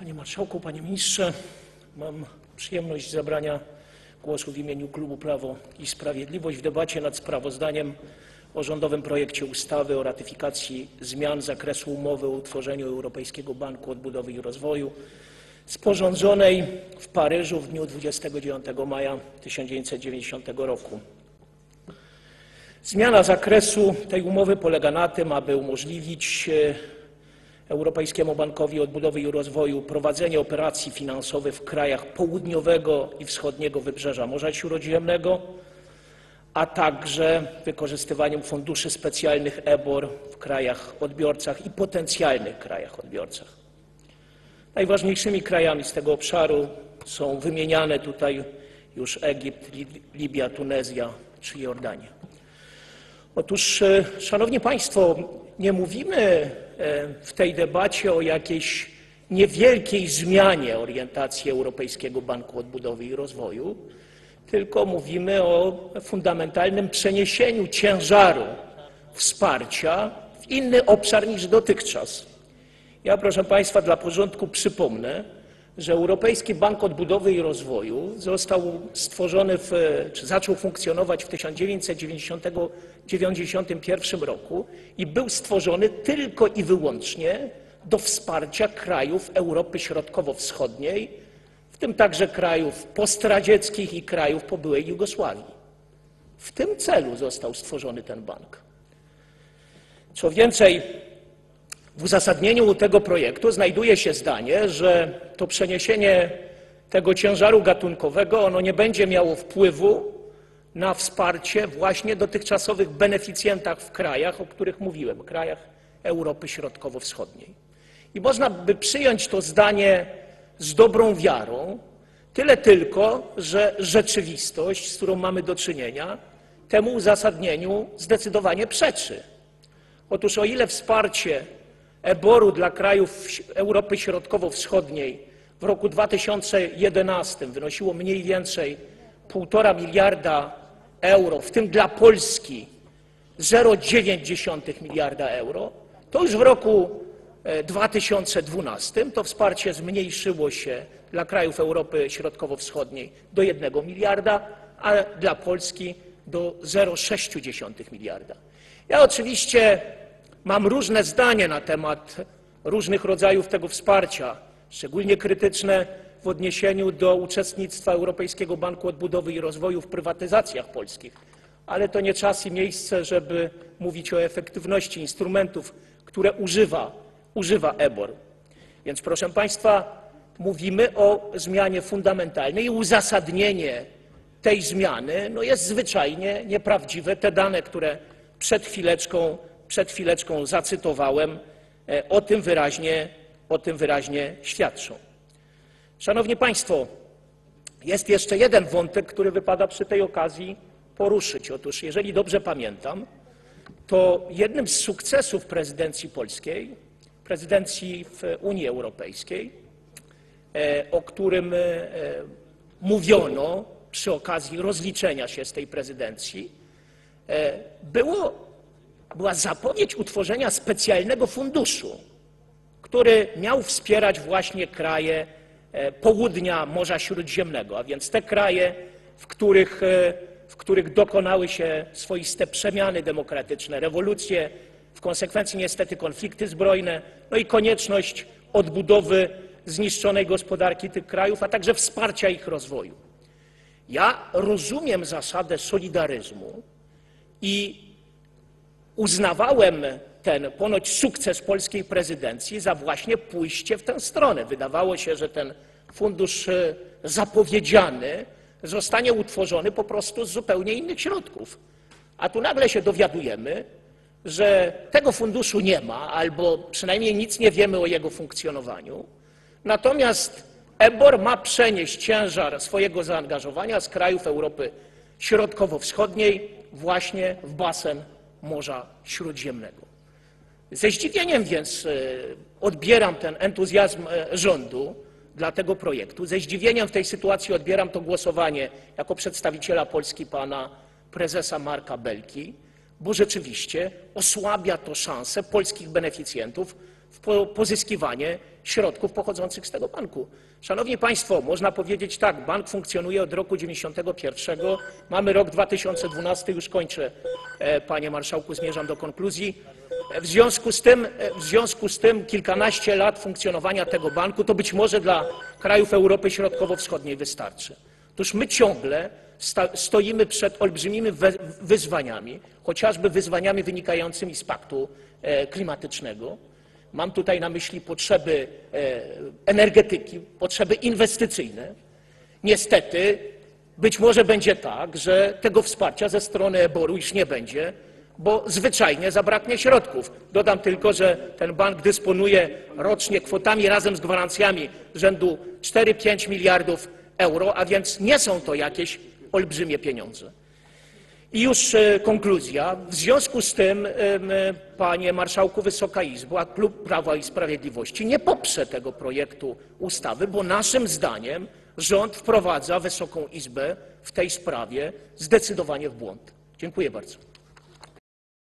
Panie Marszałku, Panie Ministrze, mam przyjemność zabrania głosu w imieniu Klubu Prawo i Sprawiedliwość w debacie nad sprawozdaniem o rządowym projekcie ustawy o ratyfikacji zmian zakresu umowy o utworzeniu Europejskiego Banku Odbudowy i Rozwoju, sporządzonej w Paryżu w dniu 29 maja 1990 roku. Zmiana zakresu tej umowy polega na tym, aby umożliwić e, Europejskiemu Bankowi Odbudowy i Rozwoju prowadzenie operacji finansowych w krajach południowego i wschodniego wybrzeża Morza Śródziemnego, a także wykorzystywaniem funduszy specjalnych EBOR w krajach odbiorcach i potencjalnych krajach odbiorcach. Najważniejszymi krajami z tego obszaru są wymieniane tutaj już Egipt, Libia, Tunezja czy Jordania. Otóż, e, Szanowni Państwo, nie mówimy e, w tej debacie o jakiejś niewielkiej zmianie orientacji Europejskiego Banku Odbudowy i Rozwoju, tylko mówimy o fundamentalnym przeniesieniu ciężaru wsparcia w inny obszar niż dotychczas. Ja, proszę Państwa, dla porządku przypomnę, że Europejski Bank Odbudowy i Rozwoju został stworzony, w, czy zaczął funkcjonować w 1991 roku i był stworzony tylko i wyłącznie do wsparcia krajów Europy Środkowo-Wschodniej, w tym także krajów postradzieckich i krajów po byłej Jugosławii. W tym celu został stworzony ten bank. Co więcej, w uzasadnieniu tego projektu znajduje się zdanie, że to przeniesienie tego ciężaru gatunkowego ono nie będzie miało wpływu na wsparcie właśnie dotychczasowych beneficjentach w krajach, o których mówiłem, krajach Europy Środkowo-Wschodniej. I można by przyjąć to zdanie z dobrą wiarą, tyle tylko, że rzeczywistość, z którą mamy do czynienia, temu uzasadnieniu zdecydowanie przeczy. Otóż o ile wsparcie EBOR-u dla krajów Europy Środkowo-Wschodniej w roku 2011 wynosiło mniej więcej 1,5 miliarda euro, w tym dla Polski 0,9 miliarda euro, to już w roku 2012 to wsparcie zmniejszyło się dla krajów Europy Środkowo-Wschodniej do 1 miliarda, a dla Polski do 0,6 miliarda. Ja oczywiście mam różne zdanie na temat różnych rodzajów tego wsparcia, szczególnie krytyczne w odniesieniu do uczestnictwa Europejskiego Banku Odbudowy i Rozwoju w prywatyzacjach polskich, ale to nie czas i miejsce, żeby mówić o efektywności instrumentów, które używa, używa EBOR. Więc proszę Państwa, mówimy o zmianie fundamentalnej i uzasadnienie tej zmiany no jest zwyczajnie nieprawdziwe. Te dane, które przed chwileczką, przed chwileczką zacytowałem, e, o tym wyraźnie, o tym wyraźnie świadczą. Szanowni Państwo, jest jeszcze jeden wątek, który wypada przy tej okazji poruszyć. Otóż, jeżeli dobrze pamiętam, to jednym z sukcesów prezydencji polskiej, prezydencji w Unii Europejskiej, e, o którym e, mówiono przy okazji rozliczenia się z tej prezydencji, było, była zapowiedź utworzenia specjalnego funduszu, który miał wspierać właśnie kraje południa Morza Śródziemnego, a więc te kraje, w których, w których dokonały się swoiste przemiany demokratyczne, rewolucje, w konsekwencji niestety konflikty zbrojne, no i konieczność odbudowy zniszczonej gospodarki tych krajów, a także wsparcia ich rozwoju. Ja rozumiem zasadę solidaryzmu i uznawałem ten ponoć sukces polskiej prezydencji za właśnie pójście w tę stronę. Wydawało się, że ten fundusz e, zapowiedziany zostanie utworzony po prostu z zupełnie innych środków. A tu nagle się dowiadujemy, że tego funduszu nie ma, albo przynajmniej nic nie wiemy o jego funkcjonowaniu. Natomiast EBOR ma przenieść ciężar swojego zaangażowania z krajów Europy Środkowo-Wschodniej właśnie w basen Morza Śródziemnego. Ze zdziwieniem więc e, odbieram ten entuzjazm e, rządu dla tego projektu. Ze zdziwieniem w tej sytuacji odbieram to głosowanie jako przedstawiciela Polski pana prezesa Marka Belki, bo rzeczywiście osłabia to szanse polskich beneficjentów w po- pozyskiwanie środków pochodzących z tego banku. Szanowni Państwo, można powiedzieć tak, bank funkcjonuje od roku 91, mamy rok 2012, już kończę, e, panie marszałku, zmierzam do konkluzji. E, W związku z tym, e, w związku z tym kilkanaście lat funkcjonowania tego banku to być może dla krajów Europy Środkowo-Wschodniej wystarczy. Otóż my ciągle stoimy przed olbrzymimi wyzwaniami, chociażby wyzwaniami wynikającymi z paktu klimatycznego. Mam tutaj na myśli potrzeby e, energetyki, potrzeby inwestycyjne. Niestety, być może będzie tak, że tego wsparcia ze strony EBOR-u już nie będzie, bo zwyczajnie zabraknie środków. Dodam tylko, że ten bank dysponuje rocznie kwotami razem z gwarancjami rzędu 4-5 miliardów euro, a więc nie są to jakieś olbrzymie pieniądze. I już e, konkluzja. W związku z tym, e, panie marszałku, Wysoka Izbo, klub Prawa i Sprawiedliwości nie poprze tego projektu ustawy, bo naszym zdaniem rząd wprowadza Wysoką Izbę w tej sprawie zdecydowanie w błąd. Dziękuję bardzo.